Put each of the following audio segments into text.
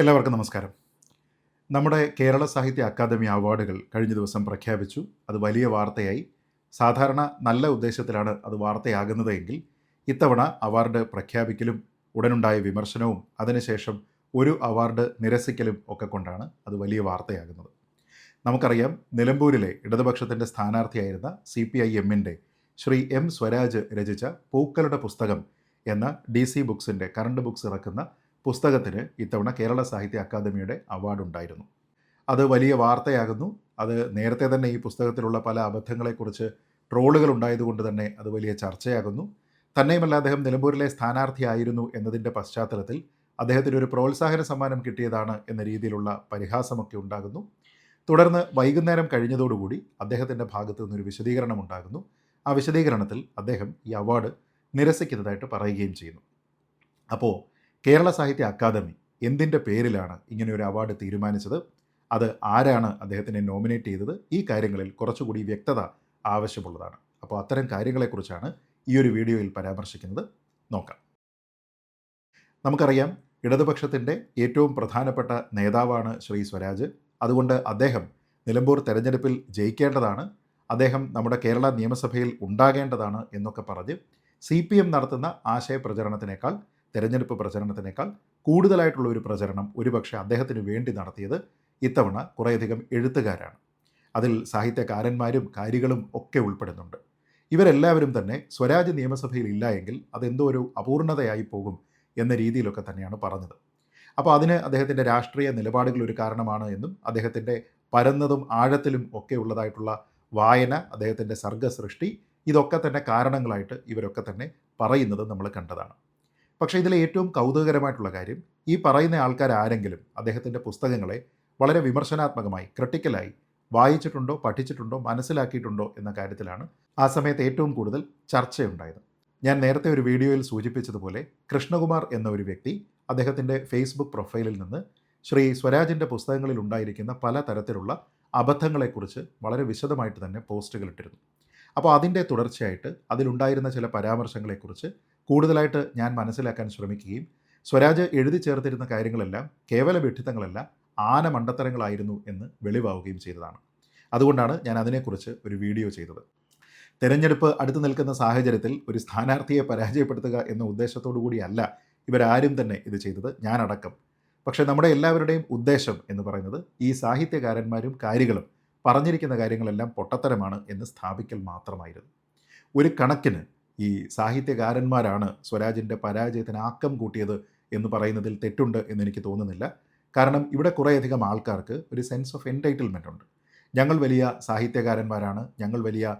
എല്ലാവർക്കും നമസ്കാരം. നമ്മുടെ കേരള സാഹിത്യ അക്കാദമി അവാർഡുകൾ കഴിഞ്ഞ ദിവസം പ്രഖ്യാപിച്ചു. അത് വലിയ വാർത്തയായി. സാധാരണ നല്ല ഉദ്ദേശത്തിലാണ് അത് വാർത്തയാകുന്നതെങ്കിൽ ഇത്തവണ അവാർഡ് പ്രഖ്യാപിക്കലും ഉടനുണ്ടായ വിമർശനവും അതിനുശേഷം ഒരു അവാർഡ് നിരസിക്കലും ഒക്കെ കൊണ്ടാണ് അത് വലിയ വാർത്തയാകുന്നത്. നമുക്കറിയാം നിലമ്പൂരിലെ ഇടതുപക്ഷത്തിന്റെ സ്ഥാനാർത്ഥിയായിരുന്ന സി പി ഐ എമ്മിന്റെ ശ്രീ എം സ്വരാജ് രചിച്ച പൂക്കളുടെ പുസ്തകം എന്ന ഡി സി ബുക്സിന്റെ കറണ്ട് ബുക്സ് ഇറക്കുന്ന പുസ്തകത്തിന് ഇത്തവണ കേരള സാഹിത്യ അക്കാദമിയുടെ അവാർഡ് ഉണ്ടായിരുന്നു. അത് വലിയ വാർത്തയാകുന്നു. അത് നേരത്തെ തന്നെ ഈ പുസ്തകത്തിലുള്ള പല അബദ്ധങ്ങളെക്കുറിച്ച് ട്രോളുകൾ ഉണ്ടായതുകൊണ്ട് തന്നെ അത് വലിയ ചർച്ചയാകുന്നു. തന്നെയുമല്ല അദ്ദേഹം നിലമ്പൂരിലെ സ്ഥാനാർത്ഥിയായിരുന്നു എന്നതിന്റെ പശ്ചാത്തലത്തിൽ അദ്ദേഹത്തിന് ഒരു പ്രോത്സാഹന സമ്മാനം കിട്ടിയതാണ് എന്ന രീതിയിലുള്ള പരിഹാസമൊക്കെ ഉണ്ടാകുന്നു. തുടർന്ന് വൈകുന്നേരം കഴിഞ്ഞതോടുകൂടി അദ്ദേഹത്തിന്റെ ഭാഗത്തു നിന്നൊരു വിശദീകരണം ഉണ്ടാകുന്നു. ആ വിശദീകരണത്തിൽ അദ്ദേഹം ഈ അവാർഡ് നിരസിക്കുന്നതായിട്ട് പറയുകയും ചെയ്യുന്നു. അപ്പോൾ കേരള സാഹിത്യ അക്കാദമി എന്തിന്റെ പേരിലാണ് ഇങ്ങനെ ഒരു അവാർഡ് തീരുമാനിച്ചത്? അത് ആരാണ് അദ്ദേഹത്തിനെ നോമിനേറ്റ് ചെയ്തത്? ഈ കാര്യങ്ങളിൽ കുറച്ചുകൂടി വ്യക്തത ആവശ്യമുള്ളതാണ്. അപ്പോൾ അത്തരം കാര്യങ്ങളെക്കുറിച്ചാണ് ഈ ഒരു വീഡിയോയിൽ പരാമർശിക്കുന്നത്. നോക്കാം. നമുക്കറിയാം ഇടതുപക്ഷത്തിന്റെ ഏറ്റവും പ്രധാനപ്പെട്ട നേതാവാണ് ശ്രീ സ്വരാജ്. അതുകൊണ്ട് അദ്ദേഹം നിലമ്പൂർ തെരഞ്ഞെടുപ്പിൽ ജയിക്കേണ്ടതാണ്. അദ്ദേഹം നമ്മുടെ കേരള നിയമസഭയിൽ ഉണ്ടാകേണ്ടതാണ് എന്നൊക്കെ പറഞ്ഞ് സി പി എം നടത്തുന്ന ആശയ പ്രചരണത്തിനേക്കാൾ തെരഞ്ഞെടുപ്പ് പ്രചരണത്തിനേക്കാൾ കൂടുതലായിട്ടുള്ള ഒരു പ്രചരണം ഒരുപക്ഷെ അദ്ദേഹത്തിന് വേണ്ടി നടത്തിയത് ഇത്തവണ കുറേയധികം എഴുത്തുകാരാണ്. അതിൽ സാഹിത്യകാരന്മാരും കാര്യങ്ങളും ഒക്കെ ഉൾപ്പെടുന്നുണ്ട്. ഇവരെല്ലാവരും തന്നെ സ്വരാജ് നിയമസഭയിൽ ഇല്ല എങ്കിൽ അതെന്തോ ഒരു അപൂർണതയായി പോകും എന്ന രീതിയിലൊക്കെ തന്നെയാണ് പറഞ്ഞത്. അപ്പോൾ അതിന് അദ്ദേഹത്തിന്റെ രാഷ്ട്രീയ നിലപാടുകൾ ഒരു കാരണമാണ് എന്നും അദ്ദേഹത്തിന്റെ പരന്നതും ആഴത്തിലും ഒക്കെ ഉള്ളതായിട്ടുള്ള വായന അദ്ദേഹത്തിന്റെ സർഗസൃഷ്ടി ഇതൊക്കെ തന്നെ കാരണങ്ങളായിട്ട് ഇവരൊക്കെ തന്നെ പറയുന്നത് നമ്മൾ കണ്ടതാണ്. പക്ഷേ ഇതിലെ ഏറ്റവും കൗതുകകരമായിട്ടുള്ള കാര്യം ഈ പറയുന്ന ആൾക്കാർ ആരെങ്കിലും അദ്ദേഹത്തിന്റെ പുസ്തകങ്ങളെ വളരെ വിമർശനാത്മകമായി ക്രിട്ടിക്കലായി വായിച്ചിട്ടുണ്ടോ പഠിച്ചിട്ടുണ്ടോ മനസ്സിലാക്കിയിട്ടുണ്ടോ എന്ന കാര്യത്തിലാണ് ആ സമയത്ത് ഏറ്റവും കൂടുതൽ ചർച്ചയുണ്ടായത്. ഞാൻ നേരത്തെ ഒരു വീഡിയോയിൽ സൂചിപ്പിച്ചതുപോലെ കൃഷ്ണകുമാർ എന്ന ഒരു വ്യക്തി അദ്ദേഹത്തിന്റെ ഫേസ്ബുക്ക് പ്രൊഫൈലിൽ നിന്ന് ശ്രീ സ്വരാജിന്റെ പുസ്തകങ്ങളിൽ ഉണ്ടായിരിക്കുന്ന പല തരത്തിലുള്ള അബദ്ധങ്ങളെക്കുറിച്ച് വളരെ വിശദമായിട്ട് തന്നെ പോസ്റ്റുകൾ ഇട്ടിരുന്നു. അപ്പോൾ അതിന്റെ തുടർച്ചയായിട്ട് അതിലുണ്ടായിരുന്ന ചില പരാമർശങ്ങളെക്കുറിച്ച് കൂടുതലായിട്ട് ഞാൻ മനസ്സിലാക്കാൻ ശ്രമിക്കുകയും സ്വരാജ് എഴുതി ചേർത്തിരുന്ന കാര്യങ്ങളെല്ലാം കേവല വിഡ്ഢിത്തങ്ങളല്ല ആന മണ്ടത്തരങ്ങളായിരുന്നു എന്ന് വെളിവാവുകയും ചെയ്തതാണ്. അതുകൊണ്ടാണ് ഞാൻ അതിനെക്കുറിച്ച് ഒരു വീഡിയോ ചെയ്തത്. തെരഞ്ഞെടുപ്പ് അടുത്തു നിൽക്കുന്ന സാഹചര്യത്തിൽ ഒരു സ്ഥാനാർത്ഥിയെ പരാജയപ്പെടുത്തുക എന്ന ഉദ്ദേശത്തോടു കൂടിയല്ല ഇവരാരും തന്നെ ഇത് ചെയ്തത് ഞാനടക്കം. പക്ഷേ നമ്മുടെ എല്ലാവരുടെയും ഉദ്ദേശം എന്ന് പറയുന്നത് ഈ സാഹിത്യകാരന്മാരും കാര്യങ്ങളും പറഞ്ഞിരിക്കുന്ന കാര്യങ്ങളെല്ലാം പൊട്ടത്തരമാണ് എന്ന് സ്ഥാപിക്കൽ മാത്രമായിരുന്നു. ഒരു കണക്കിന് ഈ സാഹിത്യകാരന്മാരാണ് സ്വരാജിന്റെ പരാജയത്തിന് ആക്കം കൂട്ടിയത് എന്ന് പറയുന്നതിൽ തെറ്റുണ്ട് എന്ന് എനിക്ക് തോന്നുന്നില്ല. കാരണം ഇവിടെ കുറേയധികം ആൾക്കാർക്ക് ഒരു സെൻസ് ഓഫ് എന്റൈറ്റിൽമെന്റ് ഉണ്ട്. ഞങ്ങൾ വലിയ സാഹിത്യകാരന്മാരാണ് ഞങ്ങൾ വലിയ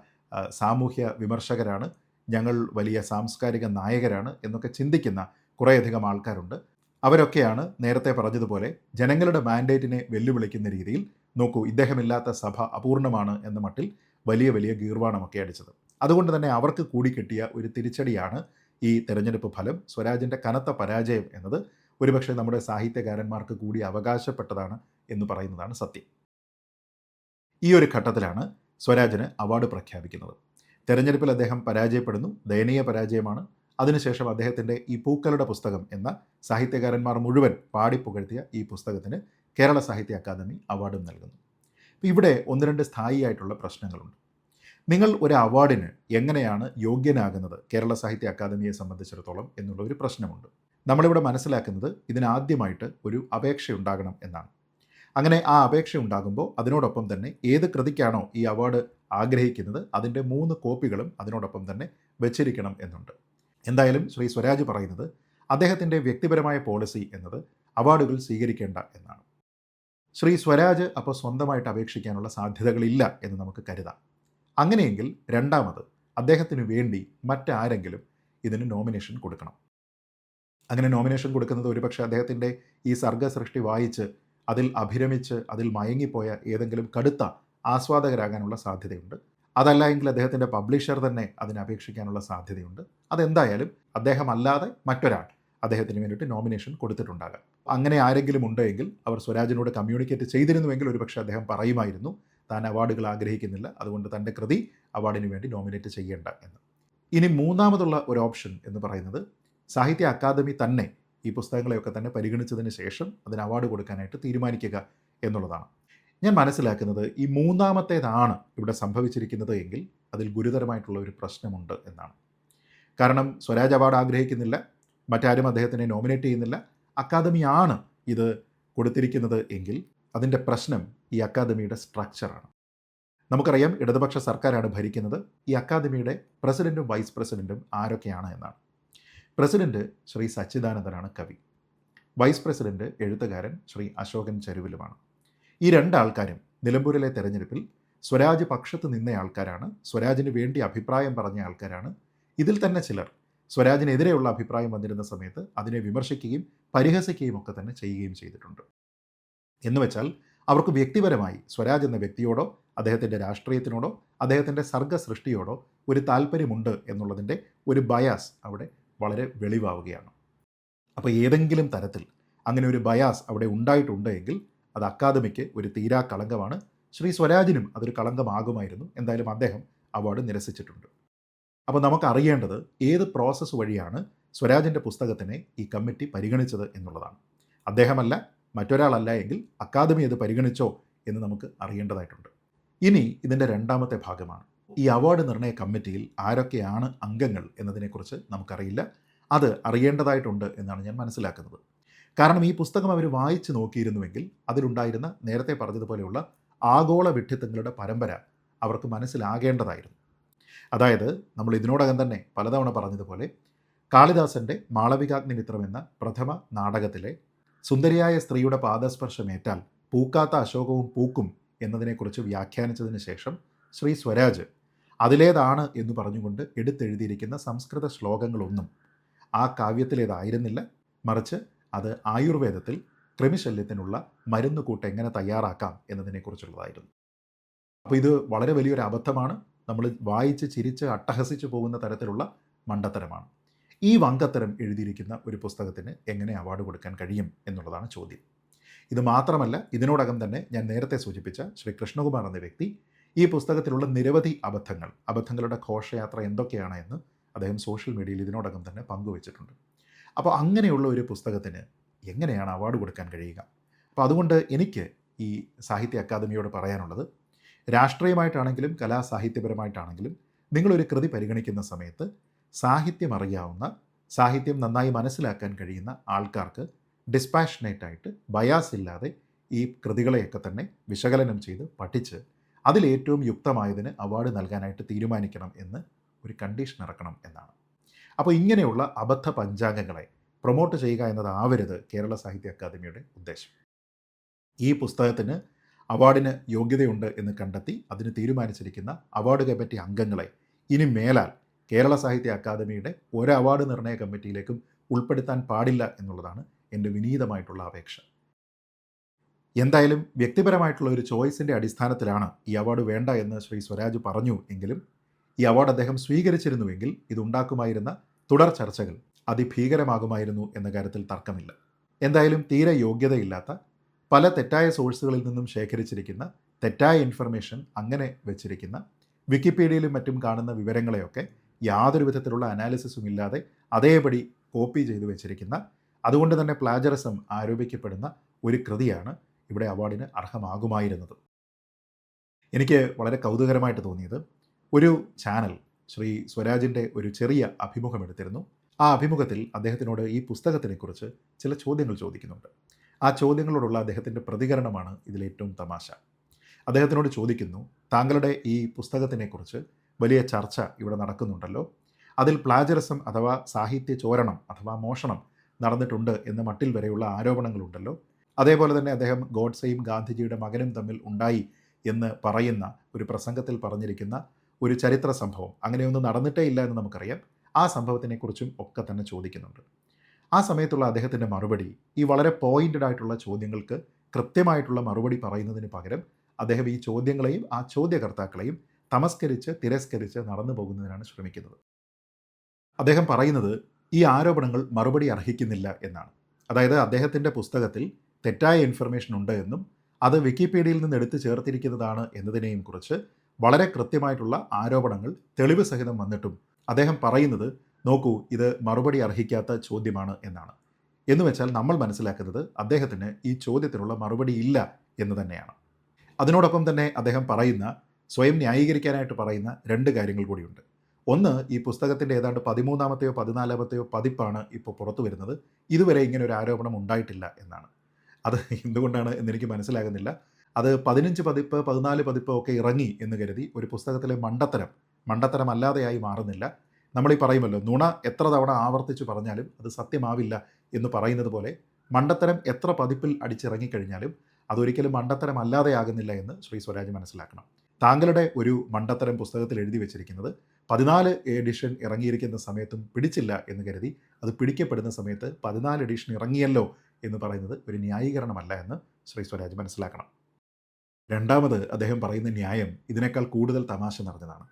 സാമൂഹ്യ വിമർശകരാണ് ഞങ്ങൾ വലിയ സാംസ്കാരിക നായകരാണ് എന്നൊക്കെ ചിന്തിക്കുന്ന കുറേയധികം ആൾക്കാരുണ്ട്. അവരൊക്കെയാണ് നേരത്തെ പറഞ്ഞതുപോലെ ജനങ്ങളുടെ മാൻഡേറ്റിനെ വെല്ലുവിളിക്കുന്ന രീതിയിൽ നോക്കൂ ഇദ്ദേഹമില്ലാത്ത സഭ അപൂർണമാണ് എന്ന മട്ടിൽ വലിയ വലിയ ഗീർവാണമൊക്കെ അടിച്ചത്. അതുകൊണ്ട് തന്നെ അവർക്ക് കൂടി കിട്ടിയ ഒരു തിരിച്ചടിയാണ് ഈ തെരഞ്ഞെടുപ്പ് ഫലം. സ്വരാജിന്റെ കനത്ത പരാജയം എന്നത് ഒരുപക്ഷെ നമ്മുടെ സാഹിത്യകാരന്മാർക്ക് കൂടി അവകാശപ്പെട്ടതാണ് എന്ന് പറയുന്നതാണ് സത്യം. ഈ ഒരു ഘട്ടത്തിലാണ് സ്വരാജിന് അവാർഡ് പ്രഖ്യാപിക്കുന്നത്. തെരഞ്ഞെടുപ്പിൽ അദ്ദേഹം പരാജയപ്പെടുന്നു ദയനീയ പരാജയമാണ്. അതിനുശേഷം അദ്ദേഹത്തിന്റെ ഈ പൂക്കളുടെ പുസ്തകം എന്ന സാഹിത്യകാരന്മാർ മുഴുവൻ പാടിപ്പുകഴ്ത്തിയ ഈ പുസ്തകത്തിന് കേരള സാഹിത്യ അക്കാദമി അവാർഡും നൽകുന്നു. ഇവിടെ ഒന്ന് രണ്ട് സ്ഥായിയായിട്ടുള്ള പ്രശ്നങ്ങളുണ്ട്. നിങ്ങൾ ഒരു അവാർഡിന് എങ്ങനെയാണ് യോഗ്യനാകുന്നത്? കേരള സാഹിത്യ അക്കാദമിയെ സംബന്ധിച്ചിടത്തോളം എന്നുള്ള ഒരു പ്രശ്നമുണ്ട്. നമ്മളിവിടെ മനസ്സിലാക്കുന്നത് ഇതിനാദ്യമായിട്ട് ഒരു അപേക്ഷ ഉണ്ടാകണം എന്നാണ്. അങ്ങനെ ആ അപേക്ഷ ഉണ്ടാകുമ്പോൾ അതിനോടൊപ്പം തന്നെ ഏത് കൃതിക്കാണോ ഈ അവാർഡ് ആഗ്രഹിക്കുന്നത് അതിന്റെ മൂന്ന് കോപ്പികളും അതിനോടൊപ്പം തന്നെ വെച്ചിരിക്കണം എന്നുണ്ട്. എന്തായാലും ശ്രീ സ്വരാജ് പറയുന്നത് അദ്ദേഹത്തിന്റെ വ്യക്തിപരമായ പോളിസി എന്നത് അവാർഡുകൾ സ്വീകരിക്കേണ്ട എന്നാണ്. ശ്രീ സ്വരാജ് അപ്പോൾ സ്വന്തമായിട്ട് അപേക്ഷിക്കാനുള്ള സാധ്യതകളില്ല എന്ന് നമുക്ക് കരുതാം. അങ്ങനെയെങ്കിൽ രണ്ടാമത് അദ്ദേഹത്തിന് വേണ്ടി മറ്റാരെങ്കിലും ഇതിന് നോമിനേഷൻ കൊടുക്കണം. അങ്ങനെ നോമിനേഷൻ കൊടുക്കുന്നത് ഒരുപക്ഷെ അദ്ദേഹത്തിന്റെ ഈ സർഗസൃഷ്ടി വായിച്ച് അതിൽ അഭിരമിച്ച് അതിൽ മയങ്ങിപ്പോയ ഏതെങ്കിലും കടുത്ത ആസ്വാദകരാകാനുള്ള സാധ്യതയുണ്ട്. അതല്ല എങ്കിൽ അദ്ദേഹത്തിന്റെ പബ്ലിഷർ തന്നെ അതിന് അപേക്ഷിക്കാനുള്ള സാധ്യതയുണ്ട്. അതെന്തായാലും അദ്ദേഹം അല്ലാതെ മറ്റൊരാൾ അദ്ദേഹത്തിന് വേണ്ടിയിട്ട് നോമിനേഷൻ കൊടുത്തിട്ടുണ്ടാകാം. അങ്ങനെ ആരെങ്കിലും ഉണ്ടെങ്കിൽ അവർ സ്വരാജിനോട് കമ്മ്യൂണിക്കേറ്റ് ചെയ്തിരുന്നുവെങ്കിൽ ഒരുപക്ഷെ അദ്ദേഹം പറയുമായിരുന്നു താൻ അവാർഡുകൾ ആഗ്രഹിക്കുന്നില്ല. അതുകൊണ്ട് തന്റെ കൃതി അവാർഡിന് വേണ്ടി നോമിനേറ്റ് ചെയ്യേണ്ട എന്ന്. ഇനി മൂന്നാമതുള്ള ഒരു ഓപ്ഷൻ എന്ന് പറയുന്നത് സാഹിത്യ അക്കാദമി തന്നെ ഈ പുസ്തകങ്ങളെയൊക്കെ തന്നെ പരിഗണിച്ചതിന് ശേഷം അതിന് അവാർഡ് കൊടുക്കാനായിട്ട് തീരുമാനിക്കുക എന്നുള്ളതാണ്. ഞാൻ മനസ്സിലാക്കുന്നത് ഈ മൂന്നാമത്തേതാണ് ഇവിടെ സംഭവിച്ചിരിക്കുന്നത് എങ്കിൽ അതിൽ ഗുരുതരമായിട്ടുള്ള ഒരു പ്രശ്നമുണ്ട് എന്നാണ്. കാരണം സ്വരാജ് അവാർഡ് ആഗ്രഹിക്കുന്നില്ല. മറ്റാരും അദ്ദേഹത്തിനെ നോമിനേറ്റ് ചെയ്യുന്നില്ല. അക്കാദമിയാണ് ഇത് കൊടുത്തിരിക്കുന്നത് എങ്കിൽ അതിന്റെ പ്രശ്നം ഈ അക്കാദമിയുടെ സ്ട്രക്ചറാണ് നമുക്കറിയാം ഇടതുപക്ഷ സർക്കാരാണ് ഭരിക്കുന്നത്. ഈ അക്കാദമിയുടെ പ്രസിഡന്റും വൈസ് പ്രസിഡന്റും ആരൊക്കെയാണ് എന്നാണ്. പ്രസിഡന്റ് ശ്രീ സച്ചിദാനന്ദനാണ് കവി. വൈസ് പ്രസിഡന്റ് എഴുത്തുകാരൻ ശ്രീ അശോകൻ ചരുവിലുമാണ്. ഈ രണ്ടാൾക്കാരും നിലമ്പൂരിലെ തെരഞ്ഞെടുപ്പിൽ സ്വരാജ് പക്ഷത്ത് നിന്ന ആൾക്കാരാണ് സ്വരാജിന് വേണ്ടി അഭിപ്രായം പറഞ്ഞ ആൾക്കാരാണ്. ഇതിൽ തന്നെ ചിലർ സ്വരാജിനെതിരെയുള്ള അഭിപ്രായം വന്നിരുന്ന സമയത്ത് അതിനെ വിമർശിക്കുകയും പരിഹസിക്കുകയും ഒക്കെ തന്നെ ചെയ്യുകയും ചെയ്തിട്ടുണ്ട്. എന്ന് വെച്ചാൽ അവർക്ക് വ്യക്തിപരമായി സ്വരാജ് എന്ന വ്യക്തിയോടോ അദ്ദേഹത്തിന്റെ രാഷ്ട്രീയത്തിനോടോ അദ്ദേഹത്തിന്റെ സർഗസൃഷ്ടിയോടോ ഒരു താല്പര്യമുണ്ട് എന്നുള്ളതിന്റെ ഒരു ബയാസ് അവിടെ വളരെ വെളിവാവുകയാണ്. അപ്പോൾ ഏതെങ്കിലും തരത്തിൽ അങ്ങനെ ഒരു ബയാസ് അവിടെ ഉണ്ടായിട്ടുണ്ട് എങ്കിൽ അത് അക്കാദമിക്ക് ഒരു തീരാ കളങ്കമാണ്. ശ്രീ സ്വരാജിനും അതൊരു കളങ്കമാകുമായിരുന്നു. എന്തായാലും അദ്ദേഹം അവാർഡ് നിരസിച്ചിട്ടുണ്ട്. അപ്പോൾ നമുക്ക് അറിയേണ്ടത് ഏത് പ്രോസസ്സ് വഴിയാണ് സ്വരാജിന്റെ പുസ്തകത്തിനെ ഈ കമ്മിറ്റി പരിഗണിച്ചത് എന്നുള്ളതാണ്. അദ്ദേഹമല്ല മറ്റൊരാളല്ല എങ്കിൽ അക്കാദമി അത് പരിഗണിച്ചോ എന്ന് നമുക്ക് അറിയേണ്ടതായിട്ടുണ്ട്. ഇനി ഇതിന്റെ രണ്ടാമത്തെ ഭാഗമാണ്. ഈ അവാർഡ് നിർണയ കമ്മിറ്റിയിൽ ആരൊക്കെയാണ് അംഗങ്ങൾ എന്നതിനെക്കുറിച്ച് നമുക്കറിയില്ല. അത് അറിയേണ്ടതായിട്ടുണ്ട് എന്നാണ് ഞാൻ മനസ്സിലാക്കുന്നത്. കാരണം ഈ പുസ്തകം അവർ വായിച്ചു നോക്കിയിരുന്നുവെങ്കിൽ അതിലുണ്ടായിരുന്ന നേരത്തെ പറഞ്ഞതുപോലെയുള്ള ആഗോള വിഡ്ഢിത്തങ്ങളുടെ പരമ്പര അവർക്ക് മനസ്സിലാകേണ്ടതായിരുന്നു. അതായത് നമ്മൾ ഇതിനോടകം തന്നെ പലതവണ പറഞ്ഞതുപോലെ കാളിദാസന്റെ മാളവികാഗ്നിമിത്രം എന്ന പ്രഥമ നാടകത്തിലെ സുന്ദരിയായ സ്ത്രീയുടെ പാദസ്പർശമേറ്റാൽ പൂക്കാത്ത അശോകവും പൂക്കും എന്നതിനെക്കുറിച്ച് വ്യാഖ്യാനിച്ചതിന് ശേഷം ശ്രീ സ്വരാജ് അതിലേതാണ് എന്ന് പറഞ്ഞുകൊണ്ട് എടുത്തെഴുതിയിരിക്കുന്ന സംസ്കൃത ശ്ലോകങ്ങളൊന്നും ആ കാവ്യത്തിലേതായിരുന്നില്ല. മറിച്ച് അത് ആയുർവേദത്തിൽ കൃമിശല്യത്തിനുള്ള മരുന്ന് കൂട്ട് എങ്ങനെ തയ്യാറാക്കാം എന്നതിനെക്കുറിച്ചുള്ളതായിരുന്നു. അപ്പോൾ ഇത് വളരെ വലിയൊരു അബദ്ധമാണ്. നമ്മൾ വായിച്ച് ചിരിച്ച് അട്ടഹസിച്ച് പോകുന്ന തരത്തിലുള്ള മണ്ടത്തരമാണ്. ഈ വങ്കത്തരം എഴുതിയിരിക്കുന്ന ഒരു പുസ്തകത്തിന് എങ്ങനെ അവാർഡ് കൊടുക്കാൻ കഴിയും എന്നുള്ളതാണ് ചോദ്യം. ഇത് മാത്രമല്ല ഇതിനോടകം തന്നെ ഞാൻ നേരത്തെ സൂചിപ്പിച്ച ശ്രീ കൃഷ്ണകുമാർ എന്ന വ്യക്തി ഈ പുസ്തകത്തിലുള്ള നിരവധി അബദ്ധങ്ങൾ അബദ്ധങ്ങളുടെ ഘോഷയാത്ര എന്തൊക്കെയാണ് എന്ന് അദ്ദേഹം സോഷ്യൽ മീഡിയയിൽ ഇതിനോടകം തന്നെ പങ്കുവച്ചിട്ടുണ്ട്. അപ്പോൾ അങ്ങനെയുള്ള ഒരു പുസ്തകത്തിന് എങ്ങനെയാണ് അവാർഡ് കൊടുക്കാൻ കഴിയുക? അപ്പോൾ അതുകൊണ്ട് എനിക്ക് ഈ സാഹിത്യ അക്കാദമിയോട് പറയാനുള്ളത് രാഷ്ട്രീയമായിട്ടാണെങ്കിലും കലാസാഹിത്യപരമായിട്ടാണെങ്കിലും നിങ്ങളൊരു കൃതി പരിഗണിക്കുന്ന സമയത്ത് സാഹിത്യം അറിയാവുന്ന സാഹിത്യം നന്നായി മനസ്സിലാക്കാൻ കഴിയുന്ന ആൾക്കാർക്ക് ഡിസ്പാഷനേറ്റ് ആയിട്ട് ബയാസ് ഇല്ലാതെ ഈ കൃതികളെയൊക്കെ തന്നെ വിശകലനം ചെയ്ത് പഠിച്ച് അതിലേറ്റവും യുക്തമായതിന് അവാർഡ് നൽകാനായിട്ട് തീരുമാനിക്കണം എന്ന് ഒരു കണ്ടീഷൻ ഇറക്കണം എന്നാണ്. അപ്പോൾ ഇങ്ങനെയുള്ള അബദ്ധ പഞ്ചാംഗങ്ങളെ പ്രൊമോട്ട് ചെയ്യുക എന്നതാവരുത് കേരള സാഹിത്യ അക്കാദമിയുടെ ഉദ്ദേശം. ഈ പുസ്തകത്തിന് അവാർഡിന് യോഗ്യതയുണ്ട് എന്ന് കണ്ടെത്തി അതിന് തീരുമാനിച്ചിരിക്കുന്ന അവാർഡ് കമ്മിറ്റി അംഗങ്ങളെ ഇനി മേലാൽ കേരള സാഹിത്യ അക്കാദമിയുടെ ഒരു അവാർഡ് നിർണയ കമ്മിറ്റിയിലേക്കും ഉൾപ്പെടുത്താൻ പാടില്ല എന്നുള്ളതാണ് എന്റെ വിനീതമായിട്ടുള്ള അപേക്ഷ. എന്തായാലും വ്യക്തിപരമായിട്ടുള്ള ഒരു ചോയ്സിന്റെ അടിസ്ഥാനത്തിലാണ് ഈ അവാർഡ് വേണ്ട എന്ന് ശ്രീ സ്വരാജ് പറഞ്ഞു എങ്കിലും ഈ അവാർഡ് അദ്ദേഹം സ്വീകരിച്ചിരുന്നുവെങ്കിൽ ഇതുണ്ടാക്കുമായിരുന്ന തുടർ ചർച്ചകൾ അതിഭീകരമാകുമായിരുന്നു എന്ന കാര്യത്തിൽ തർക്കമില്ല. എന്തായാലും തീരെ യോഗ്യതയില്ലാത്ത പല തെറ്റായ സോഴ്സുകളിൽ നിന്നും ശേഖരിച്ചിരിക്കുന്ന തെറ്റായ ഇൻഫർമേഷൻ അങ്ങനെ വെച്ചിരിക്കുന്ന വിക്കിപീഡിയയിലും മറ്റും കാണുന്ന വിവരങ്ങളെയൊക്കെ യാതൊരു വിധത്തിലുള്ള അനാലിസിസും ഇല്ലാതെ അതേപടി കോപ്പി ചെയ്തു വെച്ചിരിക്കുന്ന അതുകൊണ്ട് തന്നെ പ്ലാജറിസം ആരോപിക്കപ്പെടുന്ന ഒരു കൃതിയാണ് ഇവിടെ അവാർഡിന് അർഹമാകുമായിരുന്നത്. എനിക്ക് വളരെ കൗതുകരമായിട്ട് തോന്നിയത് ഒരു ചാനൽ ശ്രീ സ്വരാജിന്റെ ഒരു ചെറിയ അഭിമുഖം എടുത്തിരുന്നു. ആ അഭിമുഖത്തിൽ അദ്ദേഹത്തിനോട് ഈ പുസ്തകത്തിനെക്കുറിച്ച് ചില ചോദ്യങ്ങൾ ചോദിക്കുന്നുണ്ട്. ആ ചോദ്യങ്ങളോടുള്ള അദ്ദേഹത്തിന്റെ പ്രതികരണമാണ് ഇതിലേറ്റവും തമാശ. അദ്ദേഹത്തിനോട് ചോദിക്കുന്നു താങ്കളുടെ ഈ പുസ്തകത്തിനെക്കുറിച്ച് വലിയ ചർച്ച ഇവിടെ നടക്കുന്നുണ്ടല്ലോ. അതിൽ പ്ലാജറിസം അഥവാ സാഹിത്യ ചോരണം അഥവാ മോഷണം നടന്നിട്ടുണ്ട് എന്ന മട്ടിൽ വരെയുള്ള ആരോപണങ്ങളുണ്ടല്ലോ. അതേപോലെ തന്നെ അദ്ദേഹം ഗോഡ്സെയും ഗാന്ധിജിയുടെ മകനും തമ്മിൽ ഉണ്ടായി എന്ന് പറയുന്ന ഒരു പ്രസംഗത്തിൽ പറഞ്ഞിരിക്കുന്ന ഒരു ചരിത്ര സംഭവം. അങ്ങനെയൊന്നും നടന്നിട്ടേ ഇല്ല എന്ന് നമുക്കറിയാം. ആ സംഭവത്തിനെക്കുറിച്ചും ഒക്കെ തന്നെ ചോദിക്കുന്നുണ്ട്. ആ സമയത്തുള്ള അദ്ദേഹത്തിന്റെ മറുപടി ഈ വളരെ പോയിന്റഡ് ആയിട്ടുള്ള ചോദ്യങ്ങൾക്ക് കൃത്യമായിട്ടുള്ള മറുപടി പറയുന്നതിന് പകരം അദ്ദേഹം ഈ ചോദ്യങ്ങളെയും ആ ചോദ്യകർത്താക്കളെയും തമസ്കരിച്ച് തിരസ്കരിച്ച് നടന്നു പോകുന്നതിനാണ് ശ്രമിക്കുന്നത്. അദ്ദേഹം പറയുന്നത് ഈ ആരോപണങ്ങൾ മറുപടി അർഹിക്കുന്നില്ല എന്നാണ്. അതായത് അദ്ദേഹത്തിന്റെ പുസ്തകത്തിൽ തെറ്റായ ഇൻഫർമേഷൻ ഉണ്ട് എന്നും അത് വിക്കിപീഡിയയിൽ നിന്ന് എടുത്തു ചേർത്തിരിക്കുന്നതാണ് എന്നതിനെയും കുറിച്ച് വളരെ കൃത്യമായിട്ടുള്ള ആരോപണങ്ങൾ തെളിവ് സഹിതം വന്നിട്ടും അദ്ദേഹം പറയുന്നത് നോക്കൂ ഇത് മറുപടി അർഹിക്കാത്ത ചോദ്യമാണ് എന്നാണ്. എന്ന് വെച്ചാൽ നമ്മൾ മനസ്സിലാക്കുന്നത് അദ്ദേഹത്തിന് ഈ ചോദ്യത്തിനുള്ള മറുപടി ഇല്ല എന്ന് തന്നെയാണ്. അതിനോടൊപ്പം തന്നെ അദ്ദേഹം പറയുന്ന സ്വയം ന്യായീകരിക്കാനായിട്ട് പറയുന്ന രണ്ട് കാര്യങ്ങൾ കൂടിയുണ്ട്. ഒന്ന് ഈ പുസ്തകത്തിന്റെ ഏതാണ്ട് പതിമൂന്നാമത്തെയോ പതിനാലാമത്തെയോ പതിപ്പാണ് ഇപ്പോൾ പുറത്തു വരുന്നത്. ഇതുവരെ ഇങ്ങനെ ഒരു ആരോപണം ഉണ്ടായിട്ടില്ല എന്നാണ്. അത് എന്തുകൊണ്ടാണ് എന്നെനിക്ക് മനസ്സിലാകുന്നില്ല. അത് പതിനഞ്ച് പതിപ്പ് പതിനാല് പതിപ്പ് ഒക്കെ ഇറങ്ങി എന്ന് കരുതി ഒരു പുസ്തകത്തിലെ മണ്ടത്തരം മണ്ടത്തരം അല്ലാതെയായി മാറുന്നില്ല. നമ്മൾ ഈ പറയുമല്ലോ നുണ എത്ര തവണ ആവർത്തിച്ച് പറഞ്ഞാലും അത് സത്യമാവില്ല എന്ന് പറയുന്നത് പോലെ മണ്ടത്തരം എത്ര പതിപ്പിൽ അടിച്ചിറങ്ങിക്കഴിഞ്ഞാലും അതൊരിക്കലും മണ്ടത്തരം അല്ലാതെയാകുന്നില്ല എന്ന് ശ്രീ സ്വരാജ് മനസ്സിലാക്കണം. താങ്കളുടെ ഒരു മണ്ടത്തരം പുസ്തകത്തിൽ എഴുതി വെച്ചിരിക്കുന്നത് പതിനാല് എഡിഷൻ ഇറങ്ങിയിരിക്കുന്ന സമയത്തും പിടിച്ചില്ല എന്ന് കരുതി അത് പിടിക്കപ്പെടുന്ന സമയത്ത് പതിനാല് എഡിഷൻ ഇറങ്ങിയല്ലോ എന്ന് പറയുന്നത് ഒരു ന്യായീകരണമല്ല എന്ന് ശ്രീ സ്വരാജ് മനസ്സിലാക്കണം. രണ്ടാമത് അദ്ദേഹം പറയുന്ന ന്യായം ഇതിനേക്കാൾ കൂടുതൽ തമാശ നിറഞ്ഞതാണ്.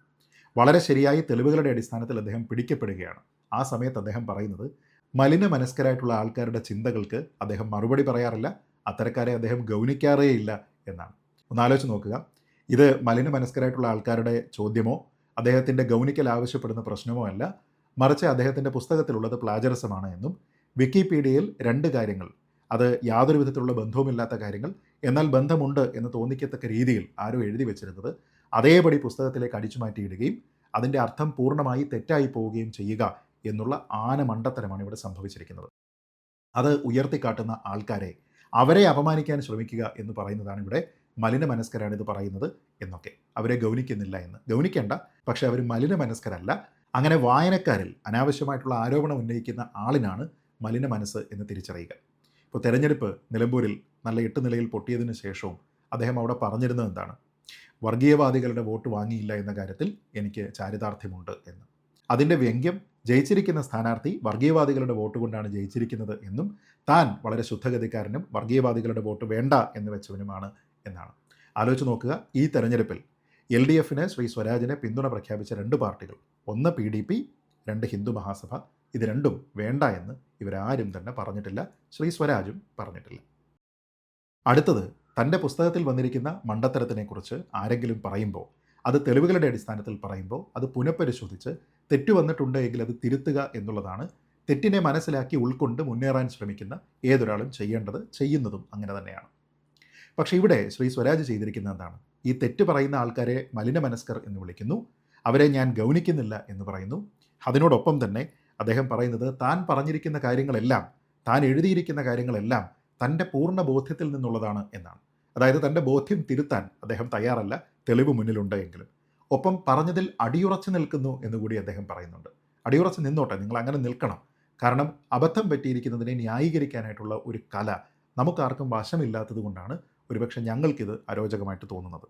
വളരെ ശരിയായ തെളിവുകളുടെ അടിസ്ഥാനത്തിൽ അദ്ദേഹം പിടിക്കപ്പെടുകയാണ്. ആ സമയത്ത് അദ്ദേഹം പറയുന്നത് മലിന മനസ്കരായിട്ടുള്ള ആൾക്കാരുടെ ചിന്തകൾക്ക് അദ്ദേഹം മറുപടി പറയാറില്ല അത്തരക്കാരെ അദ്ദേഹം ഗൗനിക്കാറേ ഇല്ല എന്നാണ് ഒന്നാലോചിച്ച് നോക്കുക. ഇത് മലിന മനസ്കരായിട്ടുള്ള ആൾക്കാരുടെ ചോദ്യമോ അദ്ദേഹത്തിന്റെ ഗൗനിക്കൽ ആവശ്യപ്പെടുന്ന പ്രശ്നമോ അല്ല. മറിച്ച് അദ്ദേഹത്തിന്റെ പുസ്തകത്തിലുള്ളത് പ്ലാജറസമാണ് എന്നും വിക്കിപീഡിയയിൽ രണ്ട് കാര്യങ്ങൾ അത് യാതൊരു വിധത്തിലുള്ള ബന്ധവുമില്ലാത്ത കാര്യങ്ങൾ എന്നാൽ ബന്ധമുണ്ട് എന്ന് തോന്നിക്കത്തക്ക രീതിയിൽ ആരോ എഴുതി വെച്ചിരുന്നത് അതേപടി പുസ്തകത്തിലേക്ക് അടിച്ചു മാറ്റിയിടുകയും അതിന്റെ അർത്ഥം പൂർണമായി തെറ്റായി പോവുകയും ചെയ്യുക എന്നുള്ള ആന മണ്ടത്തരമാണ് ഇവിടെ സംഭവിച്ചിരിക്കുന്നത്. അത് ഉയർത്തിക്കാട്ടുന്ന ആൾക്കാരെ അവരെ അപമാനിക്കാൻ ശ്രമിക്കുക എന്ന് പറയുന്നതാണ് ഇവിടെ മലിന മനസ്കരാണ് ഇത് പറയുന്നത് എന്നൊക്കെ. അവരെ ഗൗനിക്കുന്നില്ല എന്ന്. ഗൗനിക്കേണ്ട. പക്ഷേ അവർ മലിന മനസ്കരല്ല അങ്ങനെ വായനക്കാരിൽ അനാവശ്യമായിട്ടുള്ള ആരോപണം ഉന്നയിക്കുന്ന ആളിനാണ് മലിന മനസ്സ് എന്ന് തിരിച്ചറിയുക. ഇപ്പോൾ തെരഞ്ഞെടുപ്പ് നിലമ്പൂരിൽ നല്ല എട്ട് നിലയിൽ പൊട്ടിയതിന് ശേഷവും അദ്ദേഹം അവിടെ പറഞ്ഞിരുന്നത് എന്താണ്? വർഗീയവാദികളുടെ വോട്ട് വാങ്ങിയില്ല എന്ന കാര്യത്തിൽ എനിക്ക് ചാരിതാർത്ഥ്യമുണ്ട് എന്ന്. അതിന്റെ വ്യംഗ്യം ജയിച്ചിരിക്കുന്ന സ്ഥാനാർത്ഥി വർഗീയവാദികളുടെ വോട്ട് കൊണ്ടാണ് ജയിച്ചിരിക്കുന്നത് എന്നും താൻ വളരെ ശുദ്ധഗതിക്കാരനും വർഗീയവാദികളുടെ വോട്ട് വേണ്ട എന്ന് വെച്ചവനുമാണ് എന്നാണ്. ആലോചിച്ച് നോക്കുക ഈ തെരഞ്ഞെടുപ്പിൽ എൽ ഡി എഫിന് ശ്രീ സ്വരാജിനെ പിന്തുണ പ്രഖ്യാപിച്ച രണ്ട് പാർട്ടികൾ ഒന്ന് പി ഡി പി രണ്ട് ഹിന്ദു മഹാസഭ ഇത് രണ്ടും വേണ്ട എന്ന് ഇവരാരും തന്നെ പറഞ്ഞിട്ടില്ല ശ്രീ സ്വരാജും പറഞ്ഞിട്ടില്ല. അടുത്തത് തന്റെ പുസ്തകത്തിൽ വന്നിരിക്കുന്ന മണ്ടത്തരത്തിനെക്കുറിച്ച് ആരെങ്കിലും പറയുമ്പോൾ അത് തെളിവുകളുടെ അടിസ്ഥാനത്തിൽ പറയുമ്പോൾ അത് പുനഃപരിശോധിച്ച് തെറ്റു വന്നിട്ടുണ്ട് എങ്കിൽ അത് തിരുത്തുക എന്നുള്ളതാണ് തെറ്റിനെ മനസ്സിലാക്കി ഉൾക്കൊണ്ട് മുന്നേറാൻ ശ്രമിക്കുന്ന ഏതൊരാളും ചെയ്യേണ്ടത് ചെയ്യുന്നതും അങ്ങനെ തന്നെയാണ്. പക്ഷേ ഇവിടെ ശ്രീ സ്വരാജ് ചെയ്തിരിക്കുന്നത് എന്താണ്? ഈ തെറ്റ് പറയുന്ന ആൾക്കാരെ മലിനമനസ്കർ എന്ന് വിളിക്കുന്നു. അവരെ ഞാൻ ഗൗനിക്കുന്നില്ല എന്ന് പറയുന്നു. അതിനോടൊപ്പം തന്നെ അദ്ദേഹം പറയുന്നത് താൻ പറഞ്ഞിരിക്കുന്ന കാര്യങ്ങളെല്ലാം താൻ എഴുതിയിരിക്കുന്ന കാര്യങ്ങളെല്ലാം തന്റെ പൂർണ ബോധ്യത്തിൽ നിന്നുള്ളതാണ് എന്നാണ്. അതായത് തന്റെ ബോധ്യം തിരുത്താൻ അദ്ദേഹം തയ്യാറല്ല തെളിവ് മുന്നിലുണ്ട് എങ്കിലും. ഒപ്പം പറഞ്ഞതിൽ അടിയുറച്ചു നിൽക്കുന്നു എന്നുകൂടി അദ്ദേഹം പറയുന്നുണ്ട്. അടിയുറച്ച് നിന്നോട്ടെ നിങ്ങൾ അങ്ങനെ നിൽക്കണം. കാരണം അബദ്ധം പറ്റിയിരിക്കുന്നതിനെ ന്യായീകരിക്കാനായിട്ടുള്ള ഒരു കല നമുക്കാർക്കും വശമില്ലാത്തത് കൊണ്ടാണ് ഒരുപക്ഷെ ഞങ്ങൾക്കിത് അരോചകമായിട്ട് തോന്നുന്നത്.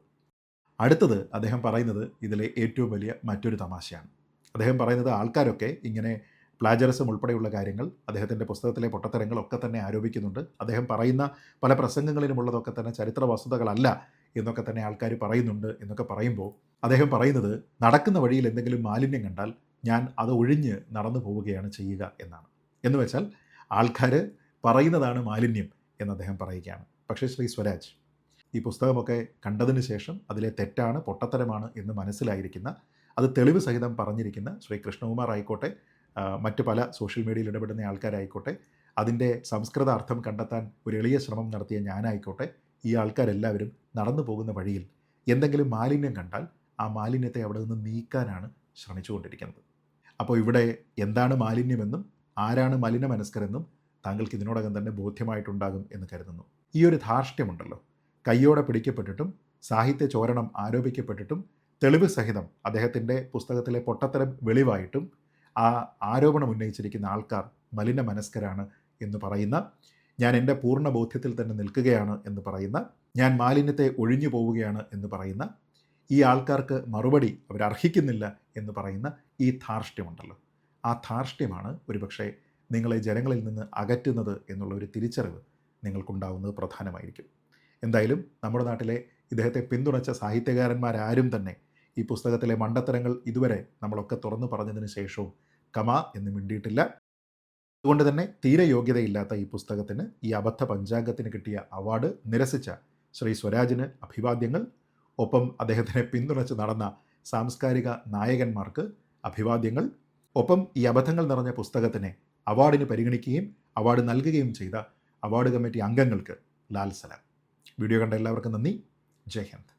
അടുത്തത് അദ്ദേഹം പറയുന്നത് ഇതിലെ ഏറ്റവും വലിയ മറ്റൊരു തമാശയാണ്. അദ്ദേഹം പറയുന്നത് ആൾക്കാരൊക്കെ ഇങ്ങനെ പ്ലാജറിസം ഉൾപ്പെടെയുള്ള കാര്യങ്ങൾ അദ്ദേഹത്തിന്റെ പുസ്തകത്തിലെ പൊട്ടത്തരങ്ങളൊക്കെ തന്നെ ആരോപിക്കുന്നുണ്ട്. അദ്ദേഹം പറയുന്ന പല പ്രസംഗങ്ങളിലുമുള്ളതൊക്കെ തന്നെ ചരിത്ര വസ്തുതകളല്ല എന്നൊക്കെ തന്നെ ആൾക്കാർ പറയുന്നുണ്ട് എന്നൊക്കെ പറയുമ്പോൾ അദ്ദേഹം പറയുന്നത് നടക്കുന്ന വഴിയിൽ എന്തെങ്കിലും മാലിന്യം കണ്ടാൽ ഞാൻ അത് ഒഴിഞ്ഞ് നടന്നു പോവുകയാണ് ചെയ്യുക എന്നാണ്. എന്ന് വെച്ചാൽ ആൾക്കാർ പറയുന്നതാണ് മാലിന്യം എന്ന് അദ്ദേഹം പറയുകയാണ്. പക്ഷേ ശ്രീ സ്വരാജ്. ഈ പുസ്തകമൊക്കെ കണ്ടതിന് ശേഷം അതിലെ തെറ്റാണ് പൊട്ടത്തരമാണ് എന്ന് മനസ്സിലായിരിക്കുന്ന അത് തെളിവ് സഹിതം പറഞ്ഞിരിക്കുന്ന ശ്രീ കൃഷ്ണകുമാർ ആയിക്കോട്ടെ മറ്റ് പല സോഷ്യൽ മീഡിയയിൽ ഇടപെടുന്ന ആൾക്കാരായിക്കോട്ടെ അതിന്റെ സംസ്കൃത അർത്ഥം കണ്ടെത്താൻ ഒരു എളിയ ശ്രമം നടത്തിയ ഞാനായിക്കോട്ടെ ഈ ആൾക്കാരെല്ലാവരും നടന്നു പോകുന്ന വഴിയിൽ എന്തെങ്കിലും മാലിന്യം കണ്ടാൽ ആ മാലിന്യത്തെ അവിടെ നിന്ന് നീക്കാനാണ് ശ്രമിച്ചുകൊണ്ടിരിക്കുന്നത്. അപ്പോൾ ഇവിടെ എന്താണ് മാലിന്യമെന്നും ആരാണ് മലിന മനസ്കരെന്നും താങ്കൾക്ക് ഇതിനോടകം തന്നെ ബോധ്യമായിട്ടുണ്ടാകും എന്ന് കരുതുന്നു. ഈ ഒരു ധാർഷ്ട്യമുണ്ടല്ലോ. കയ്യോടെ പിടിക്കപ്പെട്ടിട്ടും സാഹിത്യ ചോരണം ആരോപിക്കപ്പെട്ടിട്ടും തെളിവ് സഹിതം അദ്ദേഹത്തിന്റെ പുസ്തകത്തിലെ പൊട്ടത്തരം വെളിവായിട്ടും ആ ആരോപണം ഉന്നയിച്ചിരിക്കുന്ന ആൾക്കാർ മലിന മനസ്കരാണ് എന്ന് പറയുന്ന ഞാൻ എന്റെ പൂർണ ബോധ്യത്തിൽ തന്നെ നിൽക്കുകയാണ് എന്ന് പറയുന്ന ഞാൻ മാലിന്യത്തെ ഒഴിഞ്ഞു പോവുകയാണ് എന്ന് പറയുന്ന ഈ ആൾക്കാർക്ക് മറുപടി അവരർഹിക്കുന്നില്ല എന്ന് പറയുന്ന ഈ ധാർഷ്ട്യമുണ്ടല്ലോ. ആ ധാർഷ്ട്യമാണ് ഒരുപക്ഷെ നിങ്ങളെ ജനങ്ങളിൽ നിന്ന് അകറ്റുന്നത് എന്നുള്ള ഒരു തിരിച്ചറിവ് നിങ്ങൾക്കുണ്ടാവുന്നത് പ്രധാനമായിരിക്കും. എന്തായാലും നമ്മുടെ നാട്ടിലെ ഇദ്ദേഹത്തെ പിന്തുണച്ച സാഹിത്യകാരന്മാരാരും തന്നെ ഈ പുസ്തകത്തിലെ മണ്ടത്തരങ്ങൾ ഇതുവരെ നമ്മളൊക്കെ തുറന്നു പറഞ്ഞതിന് ശേഷവും കമ എന്ന് മിണ്ടിയിട്ടില്ല. അതുകൊണ്ട് തന്നെ തീരെ യോഗ്യതയില്ലാത്ത ഈ പുസ്തകത്തിന് ഈ അബദ്ധ പഞ്ചാംഗത്തിന് കിട്ടിയ അവാർഡ് നിരസിച്ച ശ്രീ സ്വരാജിന് അഭിവാദ്യങ്ങൾ. ഒപ്പം അദ്ദേഹത്തിനെ പിന്തുണച്ച് നടന്ന സാംസ്കാരിക നായകന്മാർക്ക് അഭിവാദ്യങ്ങൾ. ഒപ്പം ഈ അബദ്ധങ്ങൾ നിറഞ്ഞ പുസ്തകത്തിനെ അവാർഡിന് പരിഗണിക്കുകയും അവാർഡ് നൽകുകയും ചെയ്ത അവാർഡ് കമ്മിറ്റി അംഗങ്ങൾക്ക് ലാൽ സലാം. വീഡിയോ കണ്ട എല്ലാവർക്കും നന്ദി. ജയ് ഹിന്ദ്.